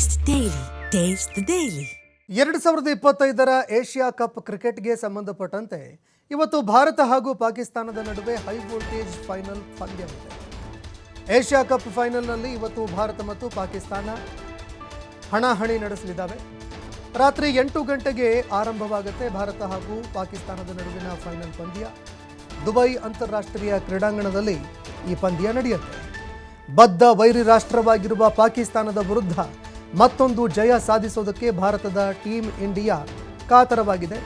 Taste daily taste daily. ಎರಡು ಸಾವಿರದ ಇಪ್ಪತ್ತೈದರ ಏಷ್ಯಾ ಕಪ್ ಕ್ರಿಕೆಟ್ಗೆ ಸಂಬಂಧಪಟ್ಟಂತೆ ಇವತ್ತು ಭಾರತ ಹಾಗೂ ಪಾಕಿಸ್ತಾನದ ನಡುವೆ ಹೈ ವೋಲ್ಟೇಜ್ ಫೈನಲ್ ಪಂದ್ಯವಿದೆ. ಏಷ್ಯಾ ಕಪ್ ಫೈನಲ್ನಲ್ಲಿ ಇವತ್ತು ಭಾರತ ಮತ್ತು ಪಾಕಿಸ್ತಾನ ಹಣಾಹಣಿ ನಡೆಸಲಿದ್ದಾವೆ. ರಾತ್ರಿ ಎಂಟು ಗಂಟೆಗೆ ಆರಂಭವಾಗುತ್ತೆ ಭಾರತ ಹಾಗೂ ಪಾಕಿಸ್ತಾನದ ನಡುವಿನ ಫೈನಲ್ ಪಂದ್ಯ. ದುಬೈ ಅಂತಾರಾಷ್ಟ್ರೀಯ ಕ್ರೀಡಾಂಗಣದಲ್ಲಿ ಈ ಪಂದ್ಯ ನಡೆಯುತ್ತೆ. ಬದ್ಧ ವೈರಿ ರಾಷ್ಟ್ರವಾಗಿರುವ ಪಾಕಿಸ್ತಾನದ ವಿರುದ್ಧ ಮತ್ತೊಂದು ಜಯ ಸಾಧಿಸೋದಕ್ಕೆ ಭಾರತದ ಟೀಮ್ ಇಂಡಿಯಾ ಕಾತರವಾಗಿದೆ.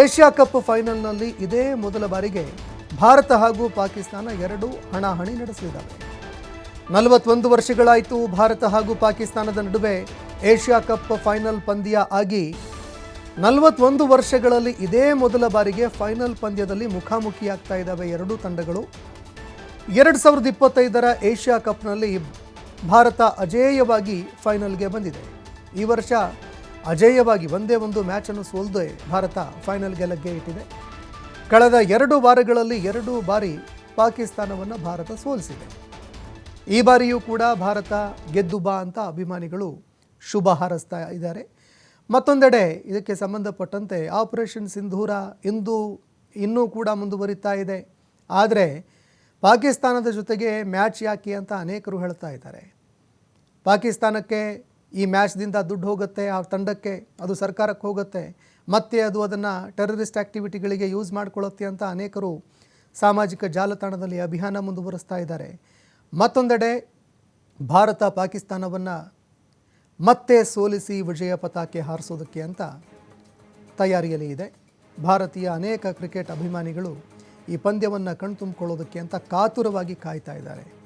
ಏಷ್ಯಾ ಕಪ್ ಫೈನಲ್ನಲ್ಲಿ ಇದೇ ಮೊದಲ ಬಾರಿಗೆ ಭಾರತ ಹಾಗೂ ಪಾಕಿಸ್ತಾನ ಎರಡು ಹಣಾಹಣಿ ನಡೆಸಲಿದ್ದಾವೆ. ನಲವತ್ತೊಂದು ವರ್ಷಗಳಾಯಿತು ಭಾರತ ಹಾಗೂ ಪಾಕಿಸ್ತಾನದ ನಡುವೆ ಏಷ್ಯಾ ಕಪ್ ಫೈನಲ್ ಪಂದ್ಯ ಆಗಿ ನಲವತ್ತೊಂದು ವರ್ಷಗಳಲ್ಲಿ ಇದೇ ಮೊದಲ ಬಾರಿಗೆ ಫೈನಲ್ ಪಂದ್ಯದಲ್ಲಿ ಮುಖಾಮುಖಿಯಾಗ್ತಾ ಇದ್ದಾವೆ ಎರಡೂ ತಂಡಗಳು. ಎರಡು ಸಾವಿರದ ಇಪ್ಪತ್ತೈದರ ಏಷ್ಯಾ ಕಪ್ನಲ್ಲಿ ಭಾರತ ಅಜೇಯವಾಗಿ ಫೈನಲ್ಗೆ ಬಂದಿದೆ. ಈ ವರ್ಷ ಅಜೇಯವಾಗಿ ಒಂದೇ ಒಂದು ಮ್ಯಾಚನ್ನು ಸೋಲ್ದೆ ಭಾರತ ಫೈನಲ್ಗೆ ಲಗ್ಗೆ ಇಟ್ಟಿದೆ. ಕಳೆದ ಎರಡು ವಾರಗಳಲ್ಲಿ ಎರಡು ಬಾರಿ ಪಾಕಿಸ್ತಾನವನ್ನು ಭಾರತ ಸೋಲಿಸಿದೆ. ಈ ಬಾರಿಯೂ ಕೂಡ ಭಾರತ ಗೆದ್ದು ಬಾ ಅಂತ ಅಭಿಮಾನಿಗಳು ಶುಭ ಹಾರಿಸ್ತಾ ಇದ್ದಾರೆ. ಮತ್ತೊಂದೆಡೆ ಇದಕ್ಕೆ ಸಂಬಂಧಪಟ್ಟಂತೆ ಆಪರೇಷನ್ ಸಿಂಧೂರ ಇಂದು ಇನ್ನೂ ಕೂಡ ಮುಂದುವರಿತಾ ಇದೆ. ಆದರೆ ಪಾಕಿಸ್ತಾನದ ಜೊತೆಗೆ ಮ್ಯಾಚ್ ಯಾಕೆ ಅಂತ ಅನೇಕರು ಹೇಳ್ತಾ ಇದ್ದಾರೆ. ಪಾಕಿಸ್ತಾನಕ್ಕೆ ಈ ಮ್ಯಾಚ್ದಿಂದ ದುಡ್ಡು ಹೋಗುತ್ತೆ, ಆ ತಂಡಕ್ಕೆ ಅದು ಸರ್ಕಾರಕ್ಕೆ ಹೋಗುತ್ತೆ, ಮತ್ತೆ ಅದು ಅದನ್ನು ಟೆರರಿಸ್ಟ್ ಆ್ಯಕ್ಟಿವಿಟಿಗಳಿಗೆ ಯೂಸ್ ಮಾಡ್ಕೊಳ್ಳುತ್ತೆ ಅಂತ ಅನೇಕರು ಸಾಮಾಜಿಕ ಜಾಲತಾಣದಲ್ಲಿ ಅಭಿಯಾನ ಮುಂದುವರಿಸ್ತಾ ಇದ್ದಾರೆ. ಮತ್ತೊಂದೆಡೆ ಭಾರತ ಪಾಕಿಸ್ತಾನವನ್ನು ಮತ್ತೆ ಸೋಲಿಸಿ ವಿಜಯ ಪತಾಕೆ ಹಾರಿಸೋದಕ್ಕೆ ಅಂತ ತಯಾರಿಯಲ್ಲಿ ಇದೆ. ಭಾರತೀಯ ಅನೇಕ ಕ್ರಿಕೆಟ್ ಅಭಿಮಾನಿಗಳು ಈ ಪಂದ್ಯವನ್ನು ಕಣ್ತುಂಬಿಕೊಳ್ಳೋದಕ್ಕೆ ಅಂತ ಕಾತುರವಾಗಿ ಕಾಯ್ತಾ ಇದ್ದಾರೆ.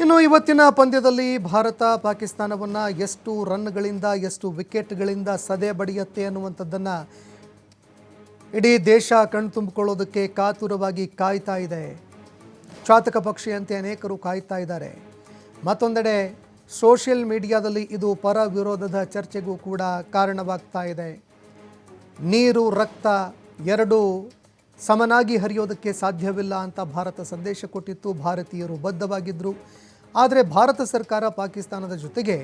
ಇನ್ನು ಇವತ್ತಿನ ಪಂದ್ಯದಲ್ಲಿ ಭಾರತ ಪಾಕಿಸ್ತಾನವನ್ನು ಎಷ್ಟು ರನ್ಗಳಿಂದ, ಎಷ್ಟು ವಿಕೆಟ್ಗಳಿಂದ ಸದೆ ಬಡಿಯುತ್ತೆ ಅನ್ನುವಂಥದ್ದನ್ನು ಇಡೀ ದೇಶ ಕಣ್ತುಂಬಿಕೊಳ್ಳೋದಕ್ಕೆ ಕಾತುರವಾಗಿ ಕಾಯ್ತಾ ಇದೆ. ಚಾತಕ ಪಕ್ಷಿಯಂತೆ ಅನೇಕರು ಕಾಯ್ತಾ ಇದ್ದಾರೆ. ಮತ್ತೊಂದೆಡೆ ಸೋಷಿಯಲ್ ಮೀಡಿಯಾದಲ್ಲಿ ಇದು ಪರ ವಿರೋಧದ ಚರ್ಚೆಗೂ ಕೂಡ ಕಾರಣವಾಗ್ತಾ ಇದೆ. ನೀರು, ರಕ್ತ ಎರಡೂ ಸಮನಾಗಿ ಹರಿಯೋದಕ್ಕೆ ಸಾಧ್ಯವಿಲ್ಲ ಅಂತ ಭಾರತ ಸಂದೇಶ ಕೊಟ್ಟಿತ್ತು. ಭಾರತೀಯರು ಬದ್ಧವಾಗಿದ್ದರು ಆದರೆ ಭಾರತ ಸರ್ಕಾರ ಪಾಕಿಸ್ತಾನದ ಜೊತೆಗೆ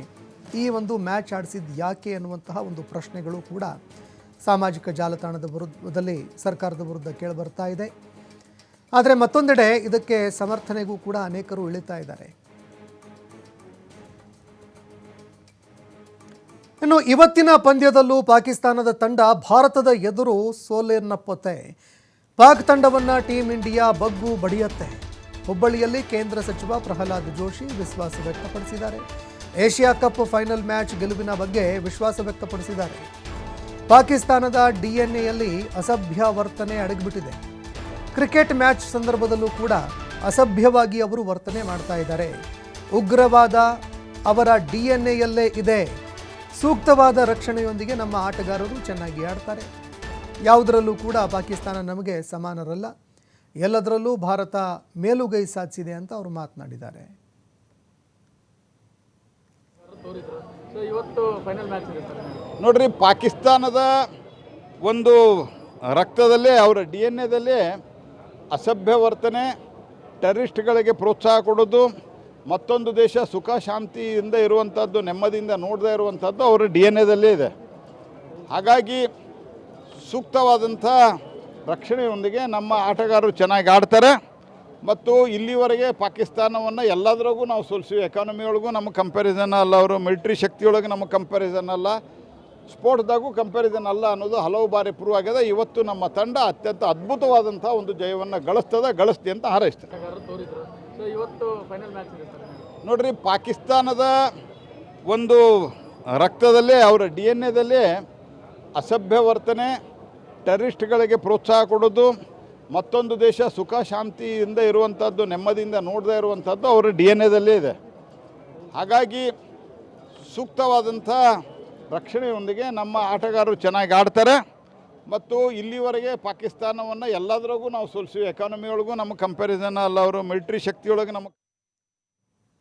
ಈ ಒಂದು ಮ್ಯಾಚ್ ಆಡಿಸಿದ್ದು ಯಾಕೆ ಅನ್ನುವಂತಹ ಒಂದು ಪ್ರಶ್ನೆಗಳು ಕೂಡ ಸಾಮಾಜಿಕ ಜಾಲತಾಣದ ವಿರುದ್ಧದಲ್ಲಿ ಸರ್ಕಾರದ ವಿರುದ್ಧ ಕೇಳಿಬರ್ತಾ ಇದೆ. ಆದರೆ ಮತ್ತೊಂದೆಡೆ ಇದಕ್ಕೆ ಸಮರ್ಥನೆಗೂ ಕೂಡ ಅನೇಕರು ಇಳಿತಾ ಇದ್ದಾರೆ. ಇನ್ನು ಇವತ್ತಿನ ಪಂದ್ಯದಲ್ಲೂ ಪಾಕಿಸ್ತಾನದ ತಂಡ ಭಾರತದ ಎದುರು ಸೋಲೆನ್ನಪ್ಪತ್ತೆ ಪಾಕ್ ತಂಡವನ್ನ ಟೀಮ್ ಇಂಡಿಯಾ ಬಗ್ಗು ಬಡಿಯತ್ತೆ. ಹುಬ್ಬಳ್ಳಿಯಲ್ಲಿ ಕೇಂದ್ರ ಸಚಿವ ಪ್ರಹ್ಲಾದ್ ಜೋಶಿ ವಿಶ್ವಾಸ ವ್ಯಕ್ತಪಡಿಸಿದ್ದಾರೆ. ಏಷ್ಯಾ ಕಪ್ ಫೈನಲ್ ಮ್ಯಾಚ್ ಗೆಲುವಿನ ಬಗ್ಗೆ ವಿಶ್ವಾಸ ವ್ಯಕ್ತಪಡಿಸಿದ್ದಾರೆ. ಪಾಕಿಸ್ತಾನದ ಡಿಎನ್ಎಯಲ್ಲಿ ಅಸಭ್ಯ ವರ್ತನೆ ಅಡಗಿಬಿಟ್ಟಿದೆ. ಕ್ರಿಕೆಟ್ ಮ್ಯಾಚ್ ಸಂದರ್ಭದಲ್ಲೂ ಕೂಡ ಅಸಭ್ಯವಾಗಿ ಅವರು ವರ್ತನೆ ಮಾಡ್ತಾ ಇದ್ದಾರೆ. ಉಗ್ರವಾದ ಅವರ ಡಿ ಇದೆ. ಸೂಕ್ತವಾದ ರಕ್ಷಣೆಯೊಂದಿಗೆ ನಮ್ಮ ಆಟಗಾರರು ಚೆನ್ನಾಗಿ ಆಡ್ತಾರೆ. ಯಾವುದರಲ್ಲೂ ಕೂಡ ಪಾಕಿಸ್ತಾನ ನಮಗೆ ಸಮಾನರಲ್ಲ. ಎಲ್ಲದರಲ್ಲೂ ಭಾರತ ಮೇಲುಗೈ ಸಾಧಿಸಿದೆ ಅಂತ ಅವರು ಮಾತನಾಡಿದ್ದಾರೆ ಸೊ ಇವತ್ತು ಫೈನಲ್ ಮ್ಯಾಚ್ ಇದೆ ಸರ್ ನೋಡ್ರಿ, ಪಾಕಿಸ್ತಾನದ ಒಂದು ರಕ್ತದಲ್ಲೇ, ಅವರ ಡಿ ಎನ್ ಎದಲ್ಲೇ ಅಸಭ್ಯ ವರ್ತನೆ, ಟೆರರಿಸ್ಟ್ಗಳಿಗೆ ಪ್ರೋತ್ಸಾಹ ಕೊಡೋದು, ಮತ್ತೊಂದು ದೇಶ ಸುಖ, ಶಾಂತಿಯಿಂದ ಇರುವಂಥದ್ದು ನೆಮ್ಮದಿಯಿಂದ ನೋಡದೇ ಇರುವಂಥದ್ದು ಅವರ ಡಿ ಎನ್ ಎದಲ್ಲೇ ಇದೆ. ಹಾಗಾಗಿ ಸೂಕ್ತವಾದಂಥ ರಕ್ಷಣೆಯೊಂದಿಗೆ ನಮ್ಮ ಆಟಗಾರರು ಚೆನ್ನಾಗಿ ಆಡ್ತಾರೆ. ಮತ್ತು ಇಲ್ಲಿವರೆಗೆ ಪಾಕಿಸ್ತಾನವನ್ನು ಎಲ್ಲದರಾಗೂ ನಾವು ಸೋಲಿಸಿವಿ. ಎಕಾನಮಿಯೊಳಗೂ ನಮ್ಮ ಕಂಪ್ಯಾರಿಸನ್ ಅಲ್ಲ ಅವರು ಮಿಲಿಟ್ರಿ ಶಕ್ತಿಯೊಳಗೆ ನಮ್ಮ ಕಂಪ್ಯಾರಿಸನ್ ಅಲ್ಲ. ಸ್ಪೋರ್ಟ್ದಾಗೂ ಕಂಪ್ಯಾರಿಸನ್ ಅಲ್ಲ ಅನ್ನೋದು ಹಲವು ಬಾರಿ ಪ್ರೂವ್ ಆಗಿದೆ. ಇವತ್ತು ನಮ್ಮ ತಂಡ ಅತ್ಯಂತ ಅದ್ಭುತವಾದಂಥ ಒಂದು ಜಯವನ್ನು ಗಳಿಸ್ತದೆ ಗಳಿಸ್ತಿ ಅಂತ ಹಾರೈಸ್ತದೆ ನೋಡ್ರಿ ಪಾಕಿಸ್ತಾನದ ಒಂದು ರಕ್ತದಲ್ಲೇ ಅವರ ಡಿ ಎನ್ ಎದಲ್ಲಿ ಅಸಭ್ಯ ವರ್ತನೆ ಟೆರಿಸ್ಟ್ಗಳಿಗೆ ಪ್ರೋತ್ಸಾಹ ಕೊಡೋದು ಮತ್ತೊಂದು ದೇಶ ಸುಖ ಶಾಂತಿಯಿಂದ ಇರುವಂಥದ್ದು ನೆಮ್ಮದಿಯಿಂದ ನೋಡದೇ ಇರುವಂಥದ್ದು ಅವರ ಡಿ ಎನ್ ಎದಲ್ಲೇ ಇದೆ. ಹಾಗಾಗಿ ಸೂಕ್ತವಾದಂಥ ರಕ್ಷಣೆಯೊಂದಿಗೆ ನಮ್ಮ ಆಟಗಾರರು ಚೆನ್ನಾಗಿ ಆಡ್ತಾರೆ. ಮತ್ತು ಇಲ್ಲಿವರೆಗೆ ಪಾಕಿಸ್ತಾನವನ್ನು ಎಲ್ಲದರೊಳಗೂ ನಾವು ಸೋಲಿಸಿವಿ. ಎಕಾನಮಿ ಒಳಗೂ ನಮ್ಮ ಕಂಪ್ಯಾರಿಸನ್ ಅಲ್ಲ ಅವರು. ಮಿಲಿಟ್ರಿ ಶಕ್ತಿಯೊಳಗೆ ನಮ್ಮ